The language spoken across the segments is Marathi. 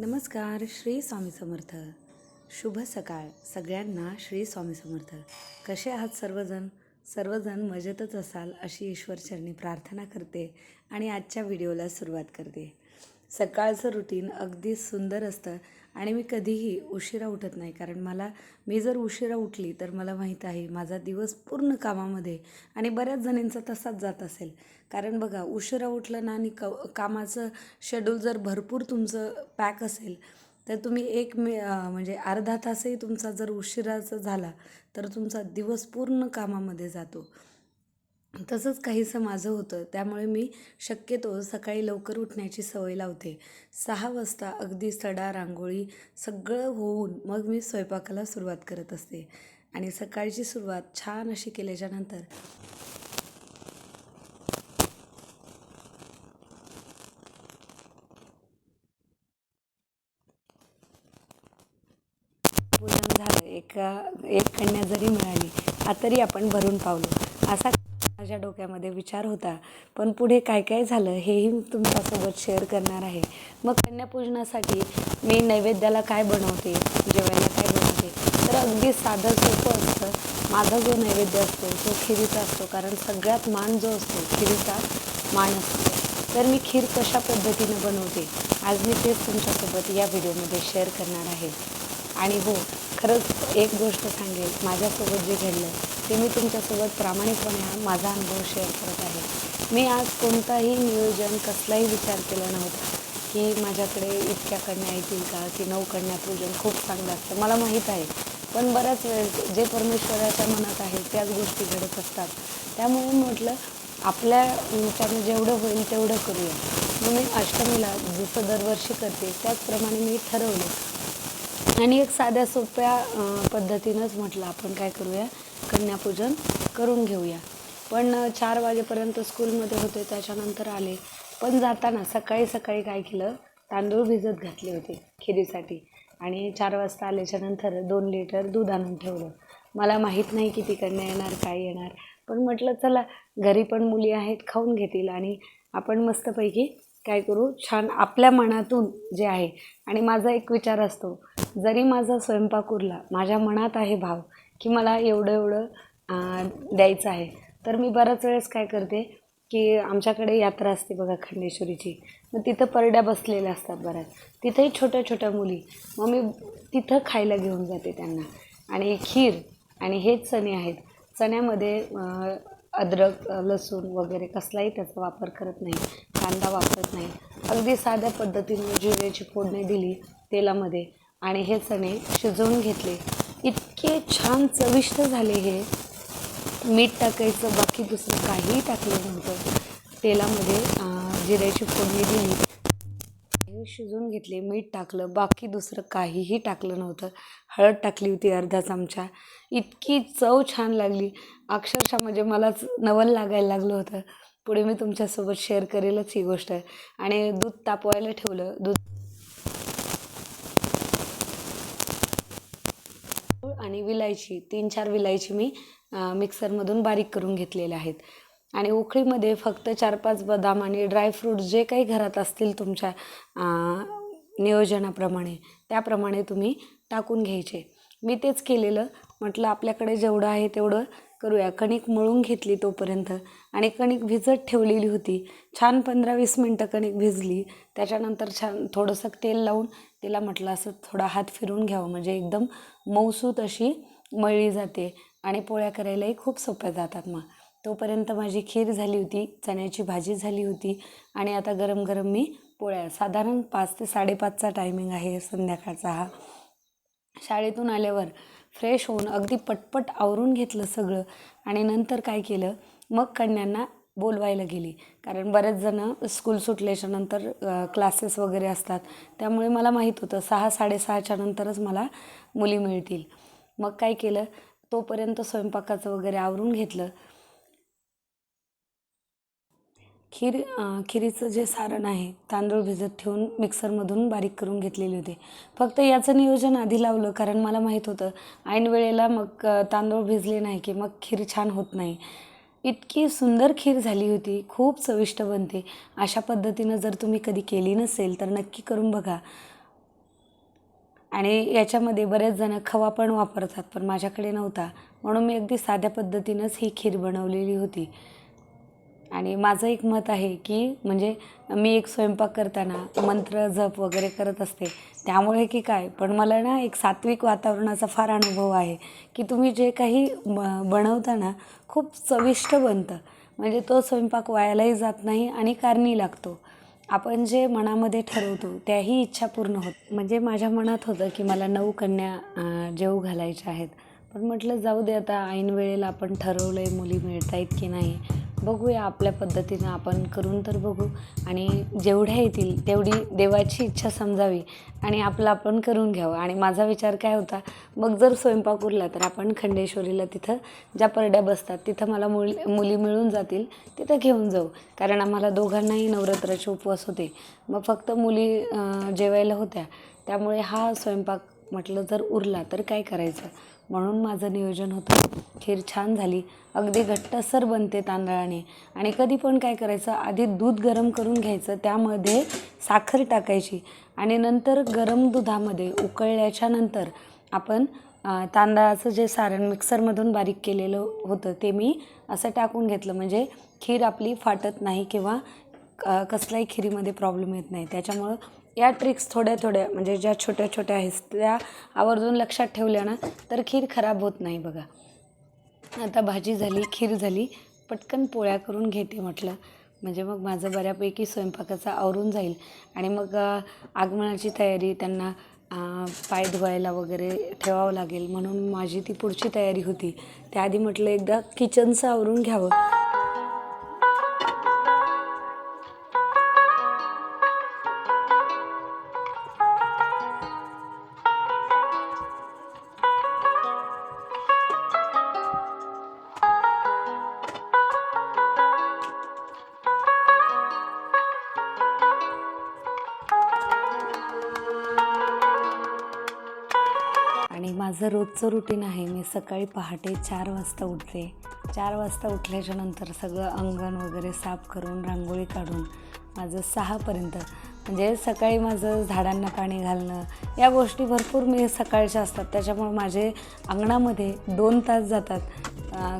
नमस्कार श्री स्वामी समर्थ. शुभ सकाळ. सगळ्यांना श्री स्वामी समर्थ. कसे आहात सर्वजण? सर्वजण मजेतच असाल अशी ईश्वरचरणी प्रार्थना करते आणि आजच्या व्हिडिओला सुरुवात करते. सकाळचं रुटीन अगदी सुंदर असतं. आणि मी कधीही उशिरा उठत नाही. कारण मला मी जर उशिरा उठली तर मला माहीत आहे माझा दिवस पूर्ण कामामध्ये आणि बऱ्याच जणींचा तसाच जात असेल. कारण बघा उशिरा उठलं ना आणि क कामाचं शेड्यूल जर भरपूर तुमचं पॅक असेल तर तुम्ही एक मे म्हणजे अर्धा तासही तुमचा जर उशिराचा झाला तर तुमचा दिवस पूर्ण कामामध्ये जातो. तसंच काहीसं माझं होतं त्यामुळे मी शक्यतो सकाळी लवकर उठण्याची सवय लावते. सहा वाजता अगदी सडा रांगोळी सगळं होऊन मग मी स्वयंपाकाला सुरुवात करत असते. आणि सकाळची सुरुवात छान अशी केल्याच्यानंतर झालं एका एक कन्या जरी मिळाली हा तरी आपण भरून पावलो. असा माझ्या डोक्यामध्ये विचार होता पण पुढे काय काय झालं हेही मी तुमच्यासोबत शेअर करणार आहे. मग कन्यापूजनासाठी मी नैवेद्याला काय बनवते जेवायला काय बनवते? तर अगदी साधं सोपं असतं. माझा जो नैवेद्य असतो तो खिरीचा असतो कारण सगळ्यात मान जो असतो खिरीचा मान असतो. तर मी खीर कशा पद्धतीनं बनवते आज मी तेच तुमच्यासोबत या व्हिडिओमध्ये शेअर करणार आहे. आणि हो खरंच एक गोष्ट सांगेल माझ्यासोबत जे घडलं ते मी तुमच्यासोबत प्रामाणिकपणे हा माझा अनुभव शेअर करत आहे. मी आज कोणताही नियोजन कसलाही विचार केला नव्हता की माझ्याकडे इतक्या कन्या येतील का की नऊ कन्या पूजन खूप चांगलं असतं. मला माहीत आहे. पण बऱ्याच वेळेस जे परमेश्वराच्या मनात आहे त्याच गोष्टी घडत असतात. त्यामुळे म्हटलं आपल्या त्यानं जेवढं होईल तेवढं करूया. मग मी अष्टमीला जसं दरवर्षी करते त्याचप्रमाणे मी ठरवलं आणि एक साध्या सोप्या पद्धतीनंच म्हटलं आपण काय करूया? कन्यापूजन करून घेऊया. पण चार वाजेपर्यंत स्कूलमध्ये होते त्याच्यानंतर आले. पण जाताना सकाळी सकाळी काय केलं? तांदूळ भिजत घातले होते खिरीसाठी. आणि चार वाजता आल्याच्यानंतर दोन लिटर दूध आणून ठेवलं. मला माहीत नाही किती कन्या येणार काय येणार. पण म्हटलं चला घरी पण मुली आहेत खाऊन घेतील आणि आपण मस्तपैकी काय करू? छान आपल्या मनातून जे आहे. आणि माझा एक विचार असतो जरी माझा स्वयंपाक उरला माझ्या मनात आहे भाव की मला एवढं एवढं द्यायचं आहे. तर मी बऱ्याच वेळेस काय करते की आमच्याकडे यात्रा असते बघा खंडेश्वरीची. मग तिथं परड्या बसलेल्या असतात बऱ्याच. तिथंही छोट्या छोट्या मुली. मग मी तिथं खायला घेऊन जाते त्यांना. आणि खीर आणि हेच चणे आहेत. चण्यामध्ये अद्रक लसूण वगैरे कसलाही त्याचा वापर करत नाही. कांदा वापरत नाही. अगदी साध्या पद्धतीने जिऱ्याची फोडणी दिली तेलामध्ये. आणि हे चणे शिजवून घेतले. इतके छान चविष्ट झाले हे. मीठ टाकायचं बाकी दुसरं काहीही टाकलं नव्हतं. तेलामध्ये जिऱ्याची फोडणी दिली. शिजवून घेतले मीठ टाकलं बाकी दुसरं काहीही टाकलं नव्हतं. हळद टाकली होती अर्धा चमचा. इतकी चव छान लागली. अक्षरशः म्हणजे मलाच नवल लागायला लागलं होतं. पुढे मी तुमच्यासोबत शेअर करेलच ही गोष्ट. आणि दूध तापवायला ठेवलं. दूध आणि विलायची तीन चार विलायची मी मिक्सरमधून बारीक करून घेतलेल्या आहेत. आणि उकळीमध्ये फक्त चार पाच बदाम आणि ड्रायफ्रूट जे काही घरात असतील तुमच्या नियोजनाप्रमाणे त्याप्रमाणे तुम्ही टाकून घ्यायचे. मी तेच केलेलं. म्हटलं आपल्याकडे जेवढं आहे तेवढं करूया. कणिक मळून घेतली तोपर्यंत. आणि कणिक भिजत ठेवलेली होती. छान पंधरा वीस मिनटं कणिक भिजली. त्याच्यानंतर छान थोडंसं तेल लावून तिला म्हटलं असं थोडा हात फिरून घ्यावं. म्हणजे एकदम मऊसूत अशी मळली जाते. आणि पोळ्या करायलाही खूप सोप्या जातात मग. तोपर्यंत माझी खीर झाली होती. चण्याची भाजी झाली होती. आणि आता गरम गरम मी पोळ्या. साधारण पाच ते साडेपाचचा टायमिंग आहे संध्याकाळचा हा. शाळेतून आल्यावर फ्रेश होऊन अगदी पटपट आवरून घेतलं सगळं आणि नंतर काय केलं? मग कन्यांना बोलवायला गेली. कारण बरेच जणं स्कूल सुटल्याच्या नंतर क्लासेस वगैरे असतात. त्यामुळे मला माहीत होतं सहा साडेसहाच्या नंतरच मला मुली मिळतील. मग काय केलं? तोपर्यंत स्वयंपाकाचं वगैरे आवरून घेतलं. खीर खिरीचं जे सारण आहे तांदूळ भिजत ठेवून मिक्सरमधून बारीक करून घेतलेले होते. फक्त याचं नियोजन आधी लावलं कारण मला माहीत होतं ऐन वेळेला मग तांदूळ भिजले नाही की मग खीर छान होत नाही. इतकी सुंदर खीर झाली होती खूप चविष्ट बनते. अशा पद्धतीनं जर तुम्ही कधी केली नसेल तर नक्की करून बघा. आणि याच्यामध्ये बरेच जण खवा पण वापरतात पण माझ्याकडे नव्हता. म्हणून मी अगदी साध्या पद्धतीनंच ही खीर बनवलेली होती. आणि माझं एक मत आहे की म्हणजे मी एक स्वयंपाक करताना मंत्र जप वगैरे करत असते. त्यामुळे की काय? पण मला ना एक सात्विक वातावरणाचा फार अनुभव आहे की तुम्ही जे काही ब बनवता ना खूप चविष्ट बनतं. म्हणजे तो स्वयंपाक वायालाही जात नाही आणि कारणी लागतो. आपण जे मनामध्ये ठरवतो त्याही इच्छा पूर्ण होत. म्हणजे माझ्या मनात होतं की मला नऊ कन्या अं, जेवू घालायच्या आहेत. पण म्हटलं जाऊ दे आता ऐन वेळेला आपण ठरवलं आहे मुली मिळत आहेत की नाही. बघूया आपल्या पद्धतीनं आपण करून तर बघू. आणि जेवढ्या येतील तेवढी देवाची इच्छा समजावी आणि आपलं आपण करून घ्यावं. आणि माझा विचार काय होता मग जर स्वयंपाक उरला तर आपण खंडेश्वरीला तिथं ज्या परड्या बसतात तिथं मला मुल मुली मिळून जातील तिथं घेऊन जाऊ. कारण आम्हाला दोघांनाही नवरात्राचे उपवास होते. मग फक्त मुली जेवायला होत्या. त्यामुळे हा स्वयंपाक म्हटलं जर उरला तर काय करायचं? म्हणून माझं नियोजन होतं. खीर छान झाली. अगदी घट्टसर बनते तांदळाने. आणि कधी पण काय करायचं आधी दूध गरम करून घ्यायचं त्यामध्ये साखर टाकायची. आणि नंतर गरम दुधामध्ये उकळल्याच्या नंतर आपण तांदळाचं जे सारण मिक्सरमधून बारीक केलेलं होतं ते मी असं टाकून घेतलं. म्हणजे खीर आपली फाटत नाही किंवा क- कसल्याही खिरीमध्ये प्रॉब्लेम येत नाही. त्याच्यामुळं या ट्रिक्स थोड्या थोड्या म्हणजे ज्या छोट्या छोट्या आहेत त्या आवर्जून लक्षात ठेवल्या ना तर खीर खराब होत नाही बघा. आता भाजी झाली खीर झाली पटकन पोळ्या करून घेते म्हटलं. म्हणजे मग माझं बऱ्यापैकी स्वयंपाकाचं आवरून जाईल. आणि मग आगमनाची तयारी त्यांना पाय धुवायला वगैरे ठेवावं लागेल. म्हणून माझी ती पुढची तयारी होती. त्याआधी म्हटलं एकदा किचनचं आवरून घ्यावं. माझं रोजचं रुटीन आहे मी सकाळी पहाटे चार वाजता उठते. चार वाजता उठल्याच्या नंतर सगळं अंगण वगैरे साफ करून रांगोळी काढून माझं सहापर्यंत म्हणजे सकाळी माझं झाडांना पाणी घालणं या गोष्टी भरपूर मी सकाळच्या असतात. त्याच्यामुळे माझे अंगणामध्ये दोन तास जातात.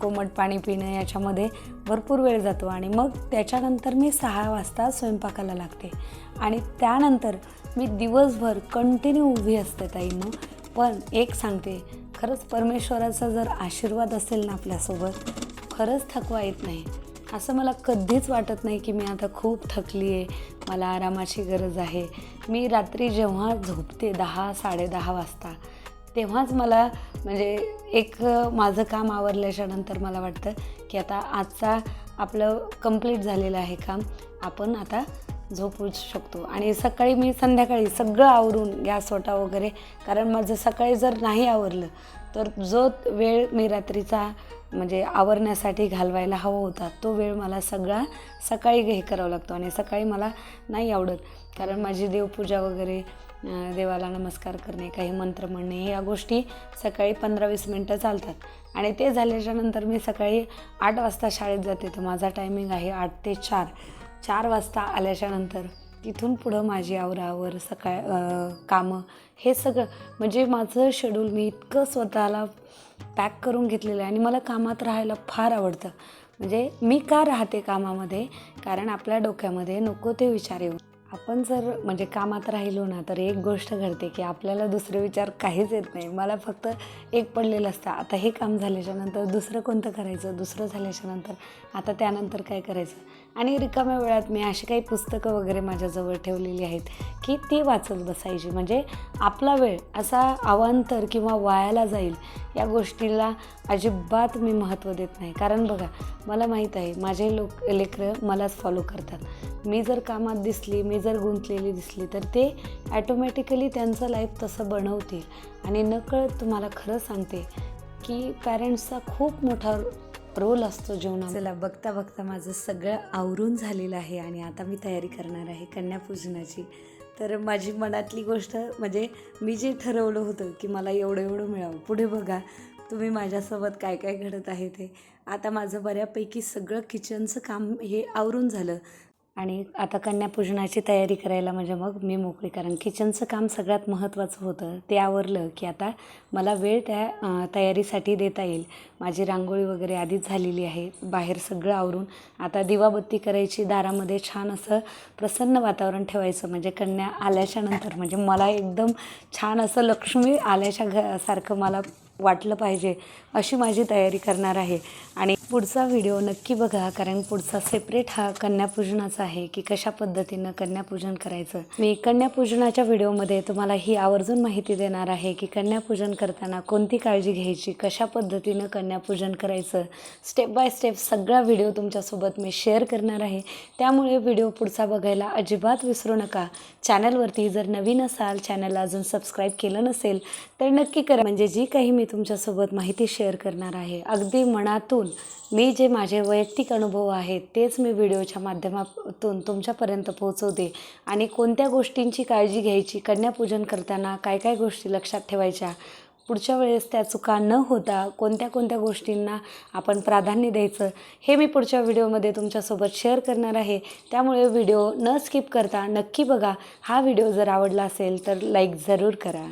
कोमट पाणी पिणं याच्यामध्ये भरपूर वेळ जातो. आणि मग त्याच्यानंतर मी सहा वाजता स्वयंपाकाला लागते. आणि त्यानंतर मी दिवसभर कंटिन्यू उभी असते ताईंनो पण एक सांगते खरंच परमेश्वराचा जर आशीर्वाद असेल ना आपल्यासोबत खरंच थकवा येत नाही. असं मला कधीच वाटत नाही की मी आता खूप थकली आहे मला आरामाची गरज आहे. मी रात्री जेव्हा झोपते दहा साडेदहा वाजता तेव्हाच मला म्हणजे एक माझं काम आवरल्याच्या नंतर मला वाटतं की आता आजचा आपलं कंप्लीट झालेलं आहे काम. आपण आता झोपू शकतो. आणि सकाळी मी संध्याकाळी सगळं आवरून गॅस ओटा वगैरे कारण माझं सकाळी जर नाही आवरलं तर जो वेळ मी रात्रीचा म्हणजे आवरण्यासाठी घालवायला हवा होता तो वेळ मला सगळा सकाळी हे करावा लागतो. आणि सकाळी मला नाही आवडत कारण माझी देवपूजा वगैरे देवाला नमस्कार करणे काही मंत्र म्हणणे या गोष्टी सकाळी पंधरा वीस मिनटं चालतात. आणि ते झाल्याच्यानंतर मी सकाळी आठ वाजता शाळेत जाते. तर माझा टायमिंग आहे आठ ते चार. चार वाजता आल्याच्यानंतर तिथून पुढं माझी आवरावर सकाळ कामं हे सगळं. म्हणजे माझं शेड्यूल मी इतकं स्वतःला पॅक करून घेतलेलं आहे आणि मला कामात राहायला फार आवडतं. म्हणजे मी का राहते कामामध्ये? कारण आपल्या डोक्यामध्ये नको ते विचार येऊ. आपण जर म्हणजे कामात राहिलो ना तर एक गोष्ट घडते की आपल्याला दुसरे विचार काहीच येत नाही. मला फक्त एक पडलेलं असतं. आता हे काम झाल्याच्यानंतर दुसरं कोणतं करायचं? दुसरं झाल्याच्यानंतर. आता त्यानंतर काय करायचं? आणि रिकाम्या वेळात मी अशी काही पुस्तकं वगैरे माझ्याजवळ ठेवलेली आहेत की ती वाचत बसायची. म्हणजे आपला वेळ असा अवांतर किंवा वायाला जाईल या गोष्टीला अजिबात मी महत्त्व देत नाही. कारण बघा मला माहीत आहे माझे लोक लेकरं मलाच फॉलो करतात. मी जर कामात दिसली मी जर गुंतलेली दिसली तर ते ॲटोमॅटिकली त्यांचं लाईफ तसं बनवतील. आणि नकळत तुम्हाला खरं सांगते की पॅरेंट्सचा खूप मोठा रोल असतो जीवनात चला बघता बघता माझं सगळं आवरून झालेलं आहे आणि आता मी तयारी करणार आहे कन्यापूजनाची तर माझी मनातली गोष्ट म्हणजे मी जे ठरवलं होतं की मला एवढं एवढं मिळावं पुढे बघा तुम्ही माझ्यासोबत काय काय घडत आहे ते. आता माझं बऱ्यापैकी सगळं किचनचं काम हे आवरून झालं. आणि आता कन्यापूजनाची तयारी करायला म्हणजे मग मी मोकळी. कारण किचनचं काम सगळ्यात महत्त्वाचं होतं. ते आवरलं की आता मला वेळ त्या तयारीसाठी देता येईल. माझी रांगोळी वगैरे आधीच झालेली आहे. बाहेर सगळं आवरून आता दिवाबत्ती करायची दारामध्ये छान असं प्रसन्न वातावरण ठेवायचं. म्हणजे कन्या आल्याच्यानंतर म्हणजे मला एकदम छान असं लक्ष्मी आल्याच्या घ सारखं मला वाटलं पाहिजे अशी माझी तयारी करणार आहे. आणि पुढचा व्हिडिओ नक्की बघा कारण पुढचा सेपरेट हा कन्यापूजनाचा आहे की कशा पद्धतीनं कन्यापूजन करायचं. मी कन्यापूजनाच्या व्हिडिओमध्ये तुम्हाला ही आवर्जून माहिती देणार आहे की कन्यापूजन करताना कोणती काळजी घ्यायची कशा पद्धतीनं कन्यापूजन करायचं. स्टेप बाय स्टेप सगळा व्हिडिओ तुमच्यासोबत मी शेअर करणार आहे. त्यामुळे व्हिडिओ पुढचा बघायला अजिबात विसरू नका. चॅनलवरती जर नवीन असाल चॅनलला अजून सबस्क्राईब केलं नसेल तर नक्की करा. म्हणजे जी काही मी तुमच्यासोबत माहिती शेअर करणार आहे. अगदी मनातून मी जे माझे वैयक्तिक अनुभव आहेत तेच मी व्हिडिओच्या माध्यमातून तुमच्यापर्यंत पोहोचवते. आणि कोणत्या गोष्टींची काळजी घ्यायची कन्यापूजन करताना काय काय गोष्टी लक्षात ठेवायच्या पुढच्या वेळेस त्या चुका न होता कोणत्या कोणत्या गोष्टींना आपण प्राधान्य द्यायचं हे मी पुढच्या व्हिडिओमध्ये तुमच्यासोबत शेअर करणार आहे. त्यामुळे व्हिडिओ न स्किप करता नक्की बघा. हा व्हिडिओ जर आवडला असेल तर लाईक जरूर करा.